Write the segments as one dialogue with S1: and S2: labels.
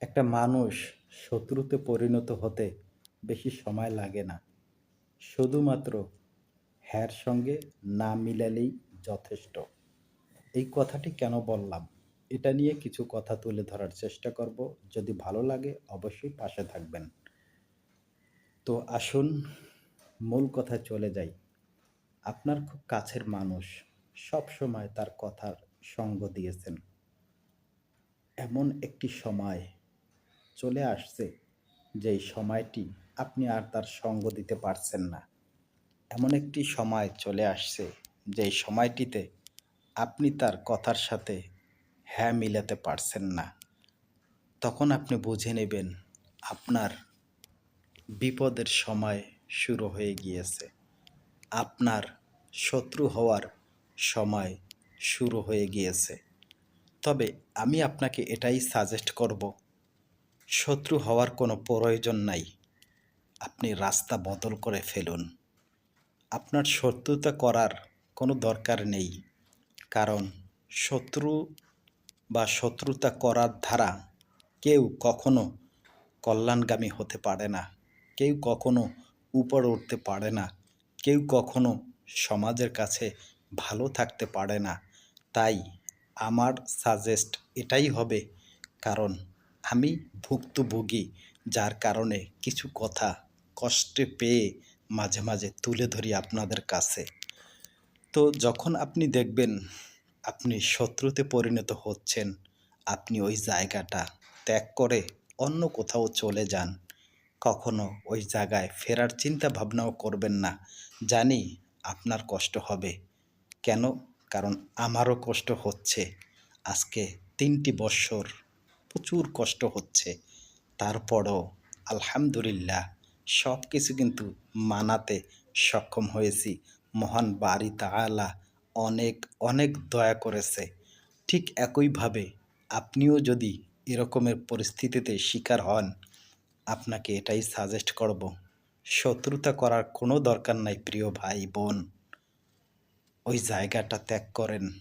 S1: একটা মানুষ শত্রুতে পরিণত হতে বেশি সময় লাগে না। শুধুমাত্র হ্যার সঙ্গে না মিলালেই যথেষ্ট। এই কথাটি কেন বললাম? এটা নিয়ে কিছু কথা তুলে ধরার চেষ্টা করব। যদি ভালো লাগে, অবশ্যই পাশে থাকবেন। তো আসুন, মূল কথা চলে যাই। আপনার খুব কাছের মানুষ সব সময় তার কথার সঙ্গ দিয়েছেন। এমন একটি সময় চলে আসছে, যেই সময়টি আপনি আর তার সঙ্গ দিতে পারছেন না। এমন একটি সময় চলে আসছে, যেই সময়টিতে আপনি তার কথার সাথে হ্যাঁ মিলাতে পারছেন না। তখন আপনি বুঝে নেবেন, আপনার বিপদের সময় শুরু হয়ে গিয়েছে। আপনার শত্রু হওয়ার সময় শুরু হয়ে গিয়েছে। তবে আমি আপনাকে এটাই সাজেস্ট করব শত্রু হওয়ার কোনো প্রয়োজন নাই। আপনি রাস্তা বদল করে ফেলুন। আপনার শত্রুতা করার কোনো দরকার নেই। কারণ শত্রু বা শত্রুতা করার ধারা কেউ কখনো কল্যাণগামী হতে পারে না। কেউ কখনো উপরে উঠতে পারে না। কেউ কখনো সমাজের কাছে ভালো থাকতে পারে না। তাই আমার সাজেস্ট এটাই হবে। কারণ আমি ভুক্তভোগী, যার কারণে কিছু কথা কষ্টে পেয়ে মাঝে মাঝে তুলে ধরি আপনাদের কাছে। তো যখন আপনি দেখবেন আপনি শত্রুতে পরিণত হচ্ছেন, আপনি ওই জায়গাটা ত্যাগ করে অন্য কোথাও চলে যান, কখনো ওই জায়গায় ফেরার চিন্তা ভাবনাও করবেন না। জানি আপনার কষ্ট হবে। কেন? কারণ আমারও কষ্ট হচ্ছে। আজকে তিনটি বৎসর প্রচুর কষ্ট হচ্ছে। তারপরও আলহামদুলিল্লাহ সব কিছু কিন্তু মানাতে সক্ষম হয়েছি। মহান বাড়ি তাআলা অনেক অনেক দয়া করেছে। ঠিক একইভাবে আপনিও যদি এরকমের পরিস্থিতিতে শিকার হন, আপনাকে এটাই সাজেস্ট করব। শত্রুতা করার কোনো দরকার নাই প্রিয় ভাই বোন। ওই জায়গাটা ত্যাগ করেন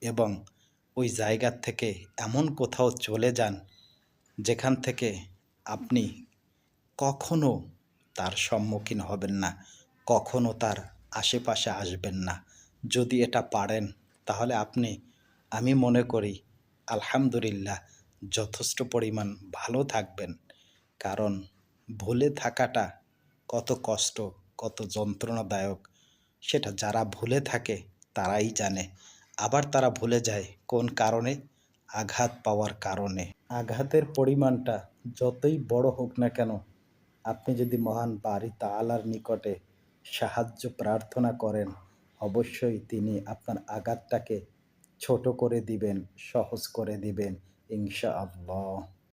S1: এবং ওই জায়গার থেকে এমন কোথাও চলে যান যেখান থেকে আপনি কখনো তার সম্মুখীন হবেন না, কখনো তার আশেপাশে আসবেন না। যদি এটা পারেন, তাহলে আপনি, আমি মনে করি, আলহামদুলিল্লাহ, যথেষ্ট পরিমাণ ভালো থাকবেন। কারণ ভুলে থাকাটা কত কষ্ট, কত যন্ত্রণাদায়ক। সেটা যারা ভুলে থাকে, তারাই জানে। আবার তারা ভুলে যায় কোন কারণে আঘাত পাওয়ার কারণে। আঘাতের পরিমাণটা যতই বড় হোক না কেন, আপনি যদি মহান বাড়ি তালার নিকটে সাহায্য প্রার্থনা করেন, অবশ্যই তিনি আপনার আঘাতটাকে ছোট করে দিবেন, সহজ করে দিবেন ইনশা আল্লাহ